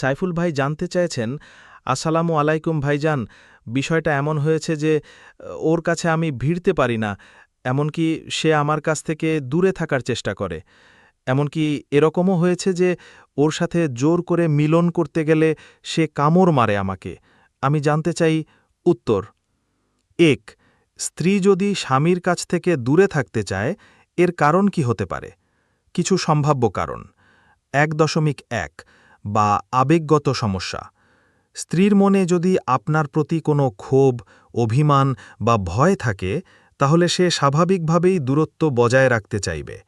সাইফুল ভাই জানতে চাইছেন, আসসালামু আলাইকুম ভাইজান, বিষয়টা এমন হয়েছে যে, ওর কাছে আমি ভিড়তে পারি না, এমনকি সে আমার কাছ থেকে দূরে থাকার চেষ্টা করে। এমনকি এরকমও হয়েছে যে, ওর সাথে জোর করে মিলন করতে গেলে সে কামড় মারে আমাকে। আমি জানতে চাই উত্তর। এক, স্ত্রী যদি স্বামীর কাছ থেকে দূরে থাকতে চায়, এর কারণ কি হতে পারে? কিছু সম্ভাব্য কারণ। এক দশমিক এক বা আবেগগত সমস্যা। স্ত্রীর মনে যদি আপনার প্রতি কোনো ক্ষোভ, অভিমান বা ভয় থাকে, তাহলে সে স্বাভাবিকভাবেই দূরত্ব বজায় রাখতে চাইবে।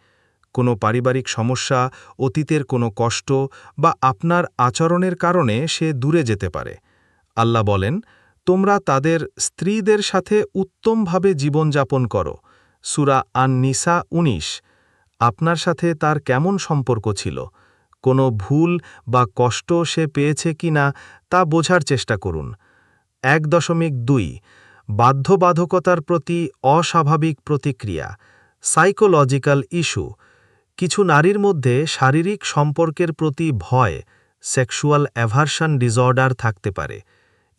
কোনো পারিবারিক সমস্যা, অতীতের কোনো কষ্ট বা আপনার আচরণের কারণে সে দূরে যেতে পারে। আল্লাহ বলেন, তোমরা তাদের স্ত্রীদের সাথে উত্তমভাবে জীবনযাপন করো। সুরা আন নিসা উনিশ। আপনার সাথে তার কেমন সম্পর্ক ছিল? কোনো ভুল বা কষ্ট সে পেয়েছে কিনা তা বোঝার চেষ্টা করুন। এক দশমিক দুই, বাধ্যবাধকতার প্রতি অস্বাভাবিক প্রতিক্রিয়া, সাইকোলজিক্যাল ইস্যু, কিছু নারীর মধ্যে শারীরিক সম্পর্কের প্রতি ভয়, সেক্সুয়াল অ্যাভারশন ডিসঅর্ডার থাকতে পারে।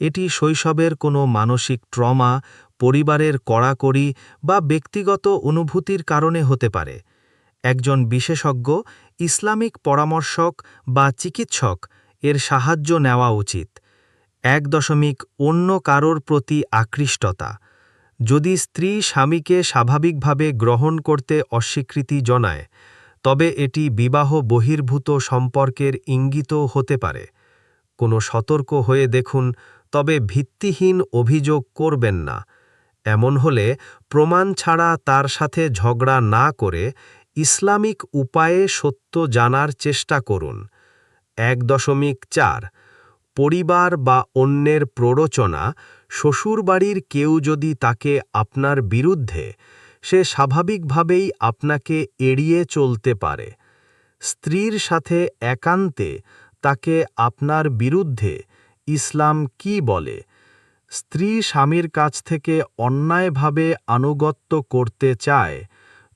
এটি শৈশবের কোনো মানসিক ট্রমা, পরিবারের কড়াকড়ি বা ব্যক্তিগত অনুভূতির কারণে হতে পারে। একজন বিশেষজ্ঞ, ইসলামিক পরামর্শক বা চিকিৎসক এর সাহায্য নেওয়া উচিত। এক দশমিক অন্য কারোর প্রতি আকৃষ্টতা। যদি স্ত্রী স্বামীকে স্বাভাবিকভাবে গ্রহণ করতে অস্বীকৃতি জনায়, তবে এটি বিবাহ বহির্ভূত সম্পর্কের ইঙ্গিতও হতে পারে। কোনো সতর্ক হয়ে দেখুন, তবে ভিত্তিহীন অভিযোগ করবেন না। এমন হলে প্রমাণ ছাড়া তার সাথে ঝগড়া না করে ইসলামিক উপায়ে সত্য জানার চেষ্টা করুন। এক দশমিক চার, পরিবার বা অন্যের প্ররোচনা, শ্বশুরবাড়ির কেউ যদি তাকে আপনার বিরুদ্ধে, সে স্বাভাবিকভাবেই আপনাকে এড়িয়ে চলতে পারে। স্ত্রীর সাথে একান্তে তাকে আপনার বিরুদ্ধে ইসলাম কি বলে? স্ত্রী স্বামীর কাছ থেকে অন্যায়ভাবে আনুগত্য করতে চায়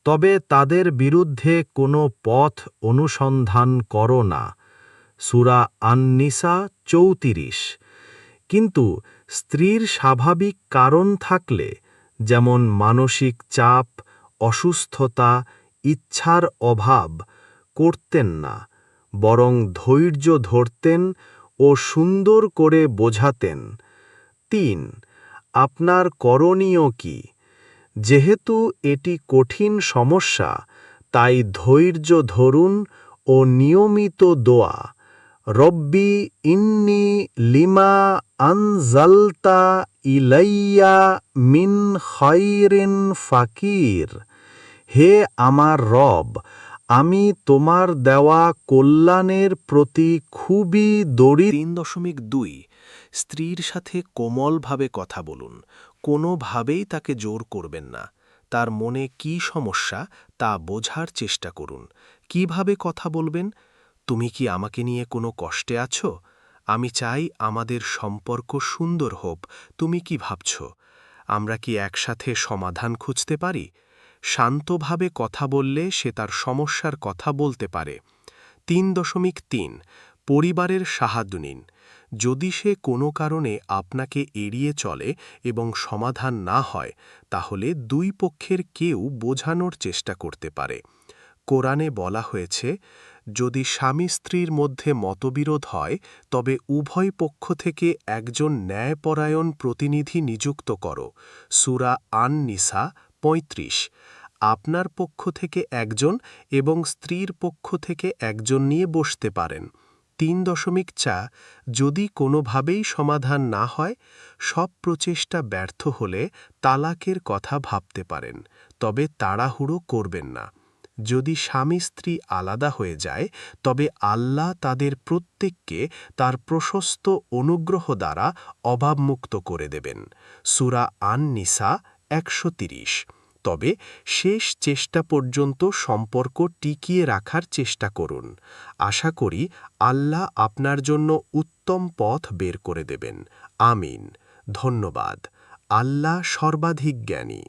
তবে তাদের বিরুদ্ধে কোনো পথ অনুসন্ধান করো না। সুরা আননিসা চৌতিরিশ। কিন্তু স্ত্রীর স্বাভাবিক কারণ থাকলে, যেমন মানসিক চাপ, অসুস্থতা, ইচ্ছার অভাব, করতেন না, বরং ধৈর্য ধরতেন ও সুন্দর করে বোঝাতেন। তিন, আপনার করণীয় কি? যেহেতু এটি কঠিন সমস্যা, তাই ধৈর্য ধরুন ও নিয়মিত দোয়া। রব্বি ইন্নি লিমা আনজালতা ইলাইয়া মিন খৈরিন ফাকির। হে আমার রব, আমি তোমার দেওয়া কল্যাণের প্রতি খুবই দরিদ্র। তিন দশমিক দুই, স্ত্রীর সাথে কোমলভাবে কথা বলুন কোনোভাবেই তাকে জোর করবেন না। তার মনে কি সমস্যা, তা বোঝার চেষ্টা করুন। কীভাবে কথা বলবেন? তুমি কি আমাকে নিয়ে কোনো কষ্টে আছো? আমি চাই আমাদের সম্পর্ক সুন্দর হোক। তুমি কি ভাবছ? আমরা কি একসাথে সমাধান খুঁজতে পারি? শান্তভাবে কথা বললে সে তার সমস্যার কথা বলতে পারে। তিন দশমিক তিন পরিবারের সাহায্য নিন। যদি সে কোনো কারণে আপনাকে এড়িয়ে চলে এবং সমাধান না হয়, তাহলে দুই পক্ষের কেউ বোঝানোর চেষ্টা করতে পারে। কোরআনে বলা হয়েছে, যদি স্বামী স্ত্রীর মধ্যে মতবিরোধ হয়, তবে উভয় পক্ষ থেকে একজন ন্যায়পরায়ণ প্রতিনিধি নিযুক্ত করো। সুরা আন নিসা পঁয়ত্রিশ, আপনার পক্ষ থেকে একজন এবং স্ত্রীর পক্ষ থেকে একজন নিয়ে বসতে পারেন। তিন দশমিক চা যদি কোনোভাবেই সমাধান না হয়, সব প্রচেষ্টা ব্যর্থ হলে তালাকের কথা ভাবতে পারেন, তবে তাড়াহুড়ো করবেন না। যদি স্বামী স্ত্রী আলাদা হয়ে যায়, তবে আল্লাহ তাদের প্রত্যেককে তার প্রশস্ত অনুগ্রহ দ্বারা অভাবমুক্ত করে দেবেন। সুরা আন নিসা একশো তিরিশ। তবে শেষ চেষ্টা পর্যন্ত সম্পর্ক টিকিয়ে রাখার চেষ্টা করুন। আশা করি আল্লাহ আপনার জন্য উত্তম পথ বের করে দেবেন। আমিন। ধন্যবাদ। আল্লাহ সর্বাধিক জ্ঞানী।